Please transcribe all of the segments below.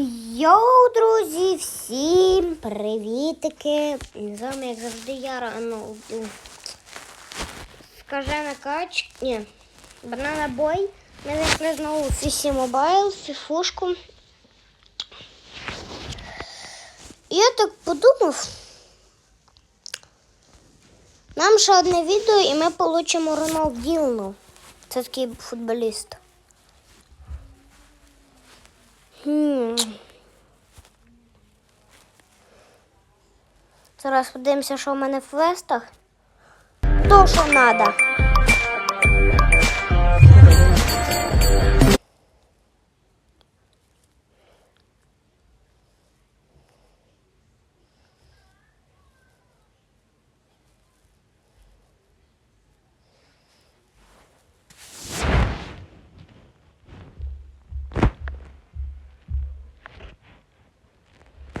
Йоу, друзі, всім привітики! З вами, як завжди, я рано. Скажена кач. Ні, банана бой. Ми зайшли знову в Фісі Мобайл, фіфушку. Я так подумав. Нам ще одне відео і ми получимо Роналділну. Це такий футболіст. Зараз подивимося, що в мене в квестах. То, що треба.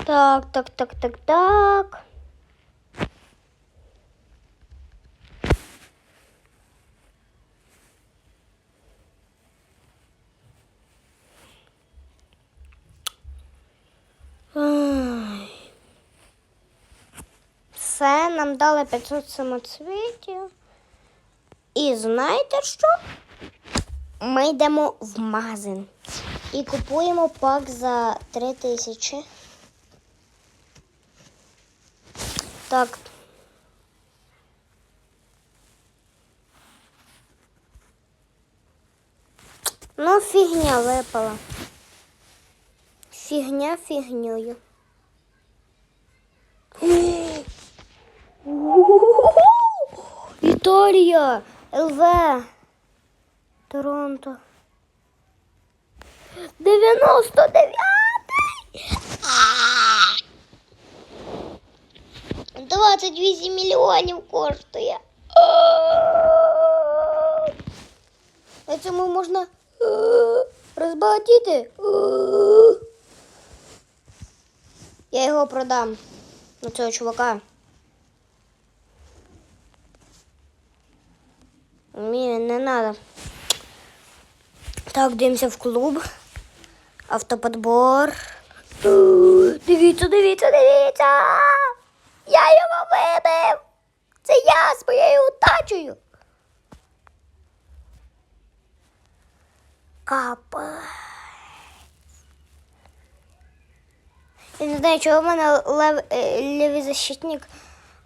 Так, так, так, так, так. Все, нам дали 500 самоцвітів. І знаєте що? Ми йдемо в магазин і купуємо пак за 3 тисячі. Так. Ну, фігня випала. Фігня фігньою. Італія! ЛВ! Торонто. 99! 28 мільйонів коштує. На цьому можна е, розбагатіти. Е. Я його продам на цього чувака. Мені не треба. Так, дивимося в клуб. Автоподбор. Дивіться, дивіться, дивіться. Вибив. Це я своєю тачею. Капець. Я не знаю, чого в мене лев, е, лівий защитник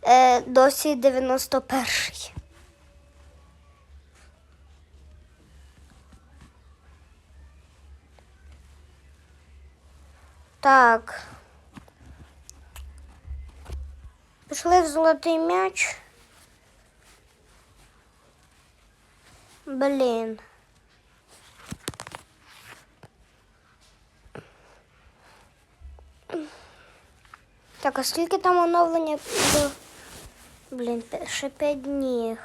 е, досі 91-й. Так. Пішли в золотий м'яч. Блін. Так, а скільки там оновлення. Блін, ще 5 днів.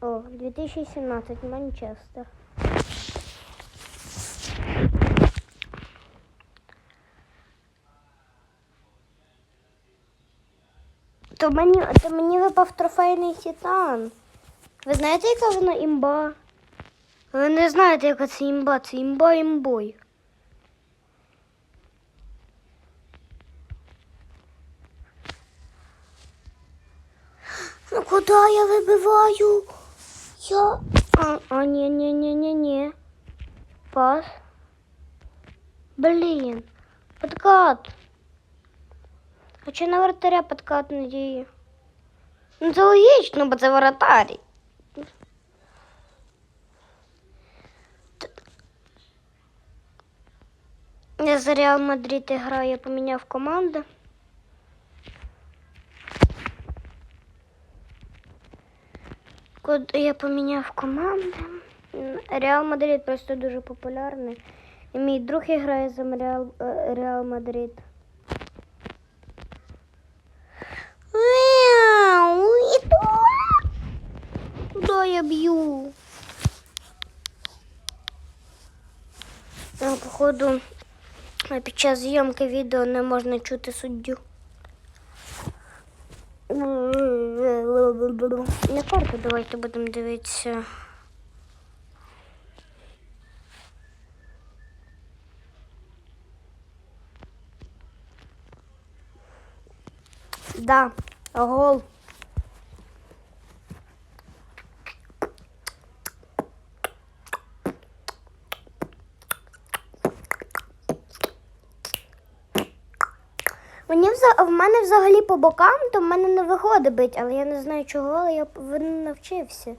О, 2017, Манчестер. То мені, то мені випав трофейний титан. Ви знаєте, яка вона імба? Ви не знаєте, яка це імба, це імба імбой. Ну куди я вибиваю? Я. А, а ні, ні, ні, ні, ні. Пас. Блін. Подкат. А чи на вратаря подкат не діє? Ну це логічно, бо це воротарі. Я за Реал Мадрид граю, я поміняв команди. Код я поміняв команди. Реал Мадрид просто дуже популярний. І мій друг грає за Реал, е, Реал Мадрид. я бью? Ну, Походу, під час зйомки відео не можна чути суддю. На карту давайте будемо дивитися. Да, гол. Взагалі по бокам, то в мене не виходить бить, але я не знаю чого, але я повинен навчився.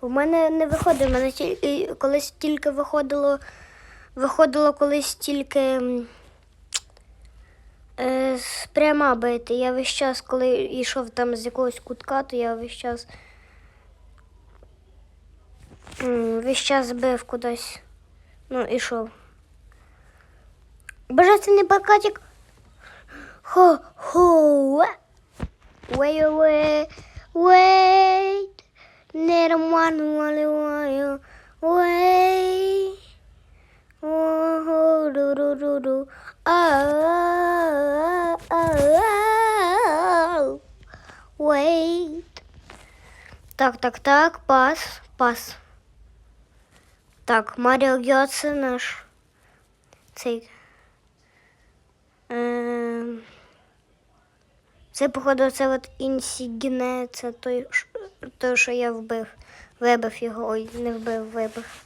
У мене не виходить, в мене тільки колись тільки виходило, виходило колись тільки е, пряма бити. Я весь час, коли йшов там з якогось кутка, то я весь час весь час бив кудись. Ну, ішов. Божественний плакатик. Хо, хо, wait, wait, wait, little one, one, one, wait, oh, do, do, do, do, oh, oh, wait. Так, так, так, пас, пас. Так, Маріо Гьоце наш цей. Ем, Це, походу, це от інсігне, це той, той, що я вбив. Вибив його. Ой, не вбив, вибив.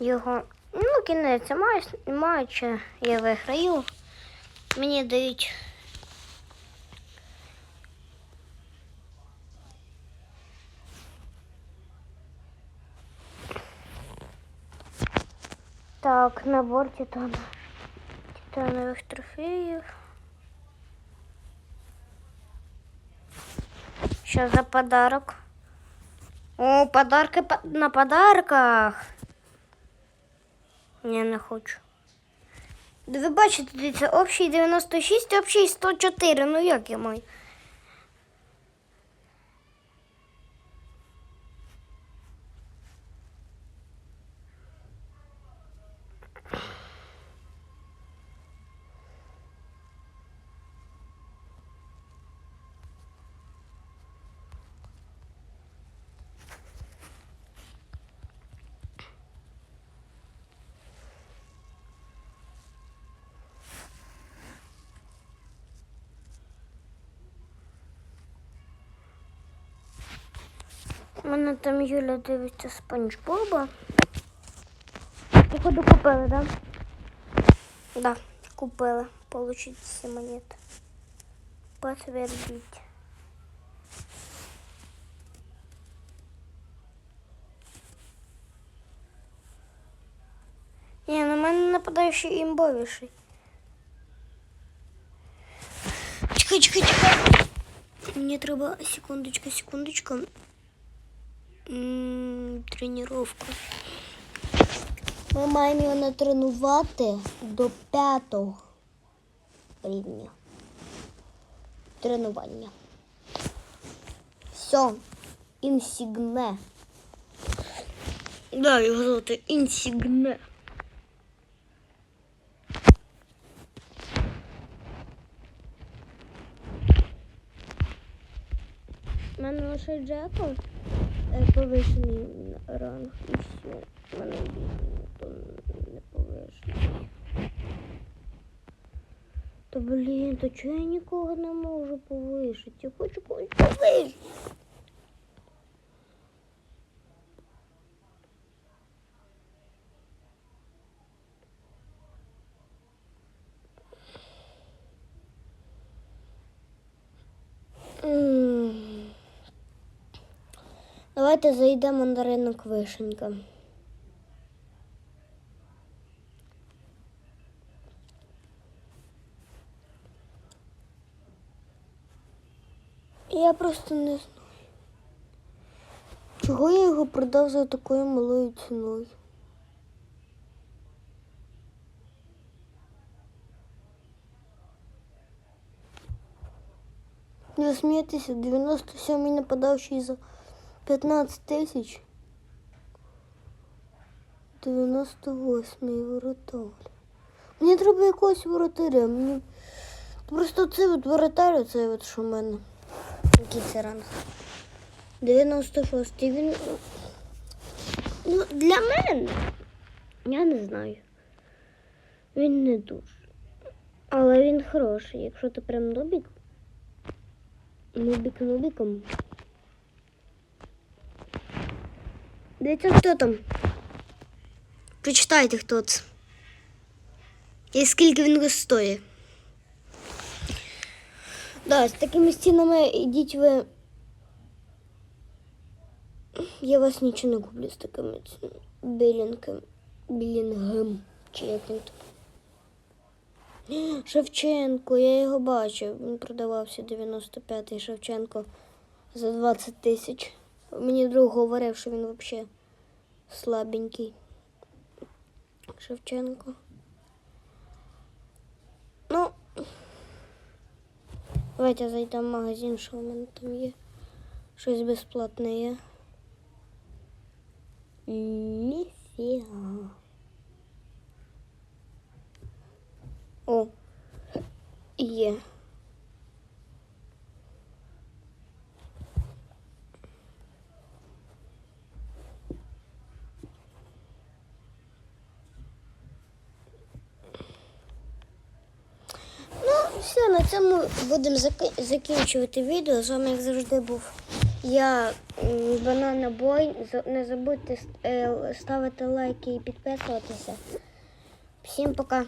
Його. Ну, кінець матч, матча я виграю. Мені дають. Так, набор титана. Титанових трофеїв. Що за подарок? О, подарки на подарках. Я не хочу. Ви бачите, це общий 96, общий 104. Ну як я маю? мене там Юля дивиться Спанч Боба. Походу купили, да? Да, купили. Получить всі монети. Подтвердить. Ні, на мене нападаючий імбовіший. Чекай, чекай, чекай. Мені треба секундочка, секундочка. Тренировка. Ми маємо його натренувати до п'ятого рівня. Тренування. Все. Інсігне. Да, його звати Інсігне. У мене лише Джекл повишений ранг і все. У мене не повишений. Та блін, то чого я нікого не можу повишити? Я хочу когось повишити. Давайте зайдемо на ринок вишенька. Я просто не знаю. Чого я його продав за такою малою ціною? Не смійтеся, 97-й нападавший за 15 тисяч. 98-й воротар. Мені треба якогось воротаря. Мені... Просто цей от воротар, цей от що в мене. Який це ранг? 96-й. Він. Ну, для мене. Я не знаю. Він не дуже. Але він хороший, якщо ти прям добік. Нубик нубиком. Дивіться, хто там? Прочитайте, хто це. І скільки він стоїть. Да, з такими стінами ідіть ви. Я вас нічого не куплю з такими білінками. Білінгем. Чи як він там. Шевченко, я його бачив. Він продавався 95-й Шевченко за 20 тисяч. Мені друг говорив, що він взагалі слабенький. Шевченко. Ну, давайте зайдемо в магазин, що в мене там є. Щось безплатне є. Ніфіга. О, є. Ну, все, на цьому будемо закінчувати відео. З вами, як завжди, був я, Банана Бой. Не забудьте е, ставити лайки і підписуватися. Всім пока.